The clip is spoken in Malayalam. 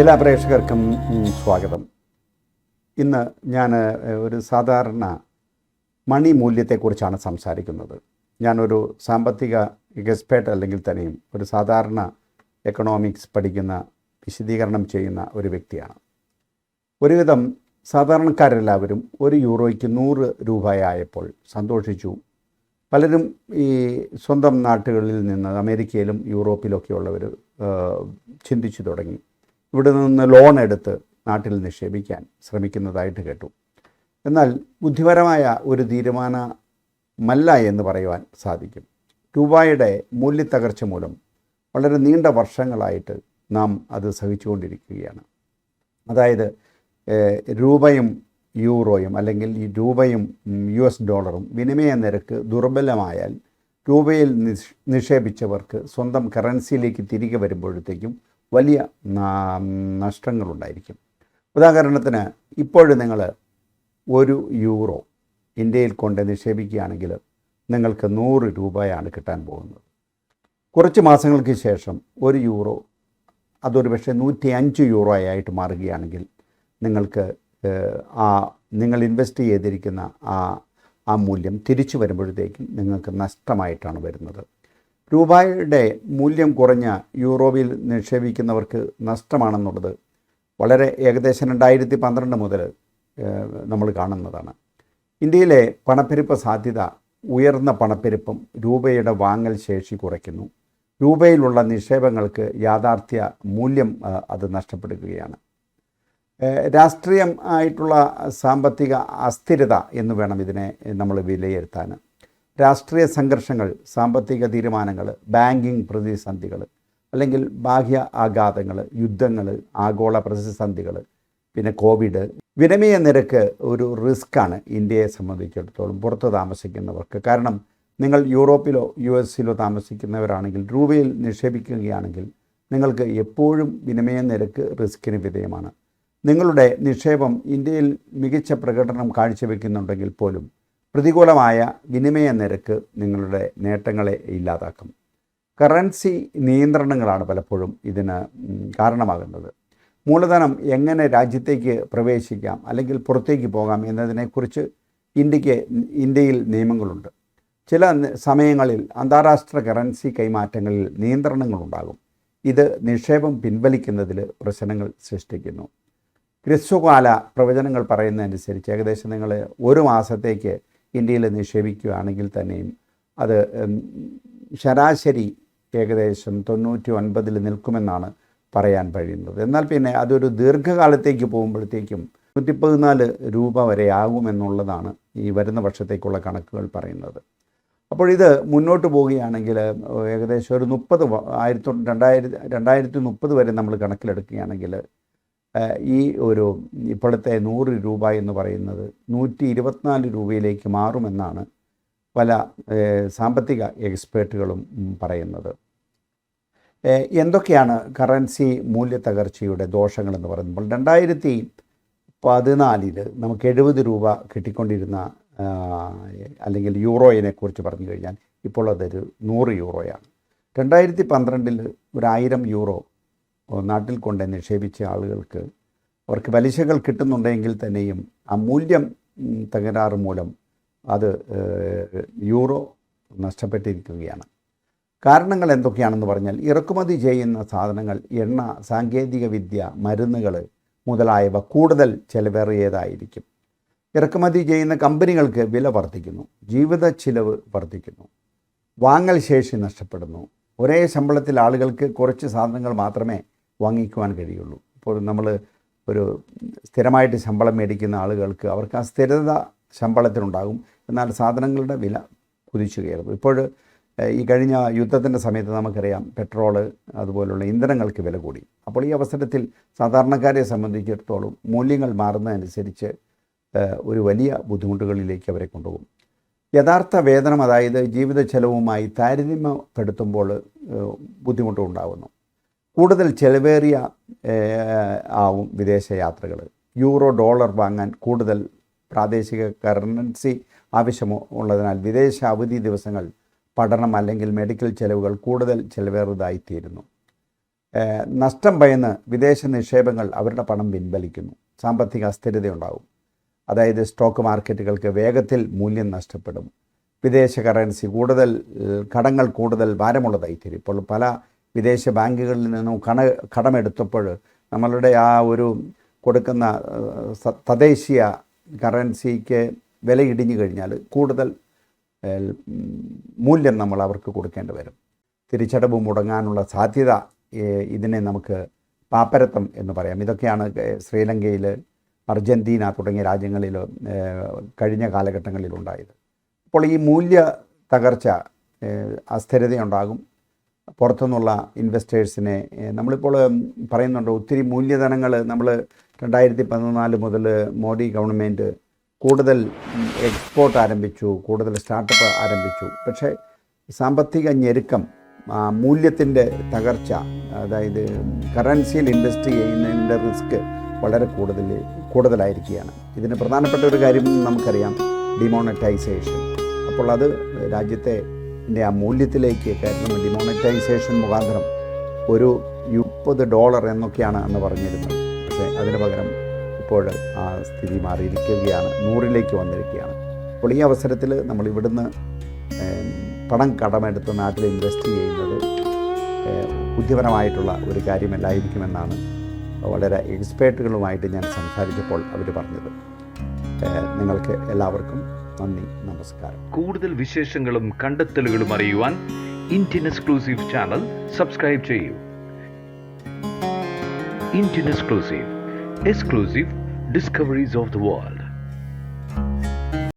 എല്ലാ പ്രേക്ഷകർക്കും സ്വാഗതം. ഇന്ന് ഞാൻ ഒരു സാധാരണ മണി മൂല്യത്തെക്കുറിച്ചാണ് സംസാരിക്കുന്നത്. ഞാനൊരു സാമ്പത്തിക എക്സ്പേർട്ട് അല്ലെങ്കിൽ തന്നെയും ഒരു സാധാരണ എക്കണോമിക്സ് പഠിക്കുന്ന വിശദീകരണം ചെയ്യുന്ന ഒരു വ്യക്തിയാണ്. ഒരുവിധം സാധാരണക്കാരെല്ലാവരും ഒരു യൂറോയ്ക്ക് നൂറ് രൂപയായപ്പോൾ സന്തോഷിച്ചു. പലരും ഈ സ്വന്തം നാട്ടുകളിൽ നിന്ന് അമേരിക്കയിലും യൂറോപ്പിലൊക്കെയുള്ളവർ ചിന്തിച്ചു തുടങ്ങി. ഇവിടെ നിന്ന് ലോൺ എടുത്ത് നാട്ടിൽ നിക്ഷേപിക്കാൻ ശ്രമിക്കുന്നതായിട്ട് കേട്ടു. എന്നാൽ ബുദ്ധിപരമായ ഒരു തീരുമാനമല്ല എന്ന് പറയുവാൻ സാധിക്കും. രൂപയുടെ മൂല്യത്തകർച്ച മൂലം വളരെ നീണ്ട വർഷങ്ങളായിട്ട് നാം അത് സഹിച്ചുകൊണ്ടിരിക്കുകയാണ്. അതായത് രൂപയും യൂറോയും അല്ലെങ്കിൽ ഈ രൂപയും യു എസ് ഡോളറും വിനിമയ നിരക്ക് ദുർബലമായാൽ രൂപയിൽ നിക്ഷേപിച്ചവർക്ക് സ്വന്തം കറൻസിയിലേക്ക് തിരികെ വരുമ്പോഴത്തേക്കും വലിയ നഷ്ടങ്ങളുണ്ടായിരിക്കും. ഉദാഹരണത്തിന് ഇപ്പോഴും നിങ്ങൾ ഒരു യൂറോ ഇന്ത്യയിൽ കൊണ്ട് നിക്ഷേപിക്കുകയാണെങ്കിൽ നിങ്ങൾക്ക് നൂറ് രൂപയാണ് കിട്ടാൻ പോകുന്നത്. കുറച്ച് മാസങ്ങൾക്ക് ശേഷം ഒരു യൂറോ അതൊരു പക്ഷേ നൂറ്റി അഞ്ച് യൂറോ ആയിട്ട് മാറുകയാണെങ്കിൽ നിങ്ങൾക്ക് ആ നിങ്ങൾ ഇൻവെസ്റ്റ് ചെയ്തിരിക്കുന്ന ആ ആ മൂല്യം തിരിച്ചു വരുമ്പോഴത്തേക്കും നിങ്ങൾക്ക് നഷ്ടമായിട്ടാണ് വരുന്നത്. രൂപയുടെ മൂല്യം കുറഞ്ഞ യൂറോവിൽ നിക്ഷേപിക്കുന്നവർക്ക് നഷ്ടമാണെന്നുള്ളത് വളരെ ഏകദേശം രണ്ടായിരത്തി പന്ത്രണ്ട് മുതൽ നമ്മൾ കാണുന്നതാണ്. ഇന്ത്യയിലെ പണപ്പെരുപ്പ സാധ്യത ഉയർന്ന പണപ്പെരുപ്പം രൂപയുടെ വാങ്ങൽ ശേഷി കുറയ്ക്കുന്നു. രൂപയിലുള്ള നിക്ഷേപങ്ങൾക്ക് യാഥാർത്ഥ്യ മൂല്യം അത് നഷ്ടപ്പെടുകയാണ്. രാഷ്ട്രീയം ആയിട്ടുള്ള സാമ്പത്തിക അസ്ഥിരത എന്ന് വേണം ഇതിനെ നമ്മൾ വിലയിരുത്താൻ. രാഷ്ട്രീയ സംഘർഷങ്ങൾ സാമ്പത്തിക തീരുമാനങ്ങൾ ബാങ്കിങ് പ്രതിസന്ധികൾ അല്ലെങ്കിൽ ബാഹ്യ ആഘാതങ്ങൾ യുദ്ധങ്ങൾ ആഗോള പ്രതിസന്ധികൾ പിന്നെ കോവിഡ്. വിനിമയ നിരക്ക് ഒരു റിസ്ക്കാണ് ഇന്ത്യയെ സംബന്ധിച്ചിടത്തോളം പുറത്ത് താമസിക്കുന്നവർക്ക്. കാരണം നിങ്ങൾ യൂറോപ്പിലോ യു എസിലോ താമസിക്കുന്നവരാണെങ്കിൽ രൂപയിൽ നിക്ഷേപിക്കുകയാണെങ്കിൽ നിങ്ങൾക്ക് എപ്പോഴും വിനിമയ നിരക്ക് റിസ്കിന് വിധേയമാണ്. നിങ്ങളുടെ നിക്ഷേപം ഇന്ത്യയിൽ മികച്ച പ്രകടനം കാഴ്ചവെക്കുന്നുണ്ടെങ്കിൽ പോലും പ്രതികൂലമായ വിനിമയ നിരക്ക് നിങ്ങളുടെ നേട്ടങ്ങളെ ഇല്ലാതാക്കും. കറൻസി നിയന്ത്രണങ്ങളാണ് പലപ്പോഴും ഇതിന് കാരണമാകുന്നത്. മൂലധനം എങ്ങനെ രാജ്യത്തേക്ക് പ്രവേശിക്കാം അല്ലെങ്കിൽ പുറത്തേക്ക് പോകാം എന്നതിനെക്കുറിച്ച് ഇന്ത്യയ്ക്ക് ഇന്ത്യയിൽ നിയമങ്ങളുണ്ട്. ചില സമയങ്ങളിൽ അന്താരാഷ്ട്ര കറൻസി കൈമാറ്റങ്ങളിൽ നിയന്ത്രണങ്ങളുണ്ടാകും. ഇത് നിക്ഷേപം പിൻവലിക്കുന്നതിൽ പ്രശ്നങ്ങൾ സൃഷ്ടിക്കുന്നു. ഹ്രസ്വകാല പ്രവചനങ്ങൾ പറയുന്നതനുസരിച്ച് ഏകദേശം നിങ്ങൾ ഒരു മാസത്തേക്ക് ഇന്ത്യയിൽ നിക്ഷേപിക്കുകയാണെങ്കിൽ തന്നെയും അത് ശരാശരി ഏകദേശം തൊണ്ണൂറ്റി ഒൻപതിൽ നിൽക്കുമെന്നാണ് പറയാൻ കഴിയുന്നത്. എന്നാൽ പിന്നെ അതൊരു ദീർഘകാലത്തേക്ക് പോകുമ്പോഴത്തേക്കും നൂറ്റി പതിനാല് രൂപ വരെ ആകുമെന്നുള്ളതാണ് ഈ വരുന്ന വർഷത്തേക്കുള്ള കണക്കുകൾ പറയുന്നത്. അപ്പോൾ ഇത് മുന്നോട്ട് പോവുകയാണെങ്കിൽ ഏകദേശം ഒരു മുപ്പത് ആയിരത്തി രണ്ടായിരത്തി രണ്ടായിരത്തി മുപ്പത് വരെ നമ്മൾ കണക്കിലെടുക്കുകയാണെങ്കിൽ ഈ ഒരു ഇപ്പോഴത്തെ നൂറ് രൂപ എന്ന് പറയുന്നത് നൂറ്റി ഇരുപത്തിനാല് രൂപയിലേക്ക് മാറുമെന്നാണ് പല സാമ്പത്തിക എക്സ്പേർട്ടുകളും പറയുന്നത്. എന്തൊക്കെയാണ് കറൻസി മൂല്യത്തകർച്ചയുടെ ദോഷങ്ങളെന്ന് പറയുമ്പോൾ രണ്ടായിരത്തി പതിനാലിൽ നമുക്ക് എഴുപത് രൂപ കിട്ടിക്കൊണ്ടിരുന്ന അല്ലെങ്കിൽ യൂറോയിനെ കുറിച്ച് പറഞ്ഞു കഴിഞ്ഞാൽ ഇപ്പോൾ അതൊരു നൂറ് യൂറോയാണ്. രണ്ടായിരത്തി പന്ത്രണ്ടിൽ ഒരു യൂറോ നാട്ടിൽ കൊണ്ട് നിക്ഷേപിച്ച ആളുകൾക്ക് അവർക്ക് പലിശകൾ കിട്ടുന്നുണ്ടെങ്കിൽ തന്നെയും ആ മൂല്യം തകരാറ് മൂലം അത് യൂറോ നഷ്ടപ്പെട്ടിരിക്കുകയാണ്. കാരണങ്ങൾ എന്തൊക്കെയാണെന്ന് പറഞ്ഞാൽ ഇറക്കുമതി ചെയ്യുന്ന സാധനങ്ങൾ എണ്ണ സാങ്കേതിക വിദ്യ മരുന്നുകൾ മുതലായവ കൂടുതൽ ചിലവേറിയതായിരിക്കും. ഇറക്കുമതി ചെയ്യുന്ന കമ്പനികൾക്ക് വില വർദ്ധിക്കുന്നു ജീവിത ചിലവ് വർദ്ധിക്കുന്നു വാങ്ങൽ ശേഷി നഷ്ടപ്പെടുന്നു. ഒരേ ശമ്പളത്തിൽ ആളുകൾക്ക് കുറച്ച് സാധനങ്ങൾ മാത്രമേ വാങ്ങിക്കുവാൻ കഴിയുള്ളൂ. ഇപ്പോൾ നമ്മൾ ഒരു സ്ഥിരമായിട്ട് ശമ്പളം മേടിക്കുന്ന ആളുകൾക്ക് അവർക്ക് ആ സ്ഥിരത ശമ്പളത്തിനുണ്ടാകും. എന്നാൽ സാധനങ്ങളുടെ വില കുതിച്ചു കയറുന്നു ഇപ്പോൾ ഈ കഴിഞ്ഞ യുദ്ധത്തിന്റെ സമയത്ത് നമുക്കറിയാം പെട്രോൾ അതുപോലുള്ള ഇന്ധനങ്ങൾക്ക് വില കൂടി. അപ്പോൾ ഈ അവസരത്തിൽ സാധാരണക്കാരെ സംബന്ധിച്ചിടത്തോളം മൂല്യങ്ങൾ മാറുന്നതനുസരിച്ച് ഒരു വലിയ ബുദ്ധിമുട്ടുകളിലേക്ക് അവരെ കൊണ്ടുപോകും. യഥാർത്ഥ വേതനം അതായത് ജീവിത ചെലവുമായി താരതമ്യപ്പെടുത്തുമ്പോൾ ബുദ്ധിമുട്ടുണ്ടാകുന്നു. കൂടുതൽ ചെലവേറിയ ആവും വിദേശ യാത്രകൾ യൂറോ ഡോളർ വാങ്ങാൻ കൂടുതൽ പ്രാദേശിക കറൻസി ആവശ്യമോ ഉള്ളതിനാൽ വിദേശ അവധി ദിവസങ്ങൾ പഠനം അല്ലെങ്കിൽ മെഡിക്കൽ ചെലവുകൾ കൂടുതൽ ചെലവേറിയതായിത്തീരുന്നു ഏഹ്, നഷ്ടം ഭയന്ന് വിദേശ നിക്ഷേപങ്ങൾ അവരുടെ പണം പിൻവലിക്കുന്നു. സാമ്പത്തിക അസ്ഥിരതയുണ്ടാകും. അതായത് സ്റ്റോക്ക് മാർക്കറ്റുകൾക്ക് വേഗത്തിൽ മൂല്യം നഷ്ടപ്പെടും. വിദേശ കറൻസി കൂടുതൽ കടങ്ങൾ കൂടുതൽ ഭാരമുള്ളതായിത്തീരും ഇപ്പോൾ പല വിദേശ ബാങ്കുകളിൽ നിന്നും കണ കടമെടുത്തപ്പോൾ നമ്മളുടെ ആ ഒരു കൊടുക്കുന്ന തദ്ദേശീയ കറൻസിക്ക് വില ഇടിഞ്ഞു കഴിഞ്ഞാൽ കൂടുതൽ മൂല്യം നമ്മൾ അവർക്ക് കൊടുക്കേണ്ടി വരും. തിരിച്ചടവ് മുടങ്ങാനുള്ള സാധ്യത ഇതിനെ നമുക്ക് പാപ്പരത്വം എന്ന് പറയാം. ഇതൊക്കെയാണ് ശ്രീലങ്കയിൽ അർജന്റീന തുടങ്ങിയ രാജ്യങ്ങളിൽ കഴിഞ്ഞ കാലഘട്ടങ്ങളിൽ ഉണ്ടായത് അപ്പോൾ ഈ മൂല്യ തകർച്ച അസ്ഥിരതയുണ്ടാകും. പുറത്തുനിന്നുള്ള ഇൻവെസ്റ്റേഴ്സിനെ നമ്മളിപ്പോൾ പറയുന്നുണ്ട് ഒത്തിരി മൂല്യധനങ്ങൾ നമ്മൾ രണ്ടായിരത്തി പതിനാല് മുതൽ മോഡി ഗവൺമെന്റ് കൂടുതൽ എക്സ്പോർട്ട് ആരംഭിച്ചു കൂടുതൽ സ്റ്റാർട്ടപ്പ് ആരംഭിച്ചു. പക്ഷേ സാമ്പത്തിക ഞെരുക്കം മൂല്യത്തിന്റെ തകർച്ച അതായത് കറൻസിയിൽ ഇൻവെസ്റ്റ് ചെയ്യുന്നതിന്റെ റിസ്ക് വളരെ കൂടുതൽ കൂടുതലായിരിക്കുകയാണ്. ഇതിന് പ്രധാനപ്പെട്ട ഒരു കാര്യം നമുക്കറിയാം ഡിമോണറ്റൈസേഷൻ അപ്പോൾ അത് രാജ്യത്തെ ന്റെ ആ മൂല്യത്തിലേക്ക് കാരണം ഡിമോണിറ്റൈസേഷൻ മുഖാന്തരം ഒരു മുപ്പത് ഡോളർ എന്നൊക്കെയാണ് അന്ന് പറഞ്ഞിരുന്നത്. പക്ഷേ അതിന് പകരം ഇപ്പോൾ ആ സ്ഥിതി മാറിയിരിക്കുകയാണ്. നൂറിലേക്ക് വന്നിരിക്കുകയാണ്. അപ്പോൾ ഈ അവസരത്തിൽ നമ്മൾ ഇവിടുന്ന് പണം കടമെടുത്ത് നാട്ടിൽ ഇൻവെസ്റ്റ് ചെയ്യുന്നത് ബുദ്ധിപരമായിട്ടുള്ള ഒരു കാര്യമല്ലായിരിക്കുമെന്നാണ് വളരെ എക്സ്പേർട്ടുകളുമായിട്ട് ഞാൻ സംസാരിച്ചപ്പോൾ അവർ പറഞ്ഞത്. നിങ്ങൾക്ക് എല്ലാവർക്കും നന്ദി നമസ്കാരം. കൂടുതൽ വിശേഷങ്ങളും കണ്ടെത്തലുകളും അറിയുവാൻ ഇന്ത്യൻ എക്സ്ക്ലൂസീവ് ചാനൽ സബ്സ്ക്രൈബ് ചെയ്യൂ. Indian exclusive exclusive discoveries of the world.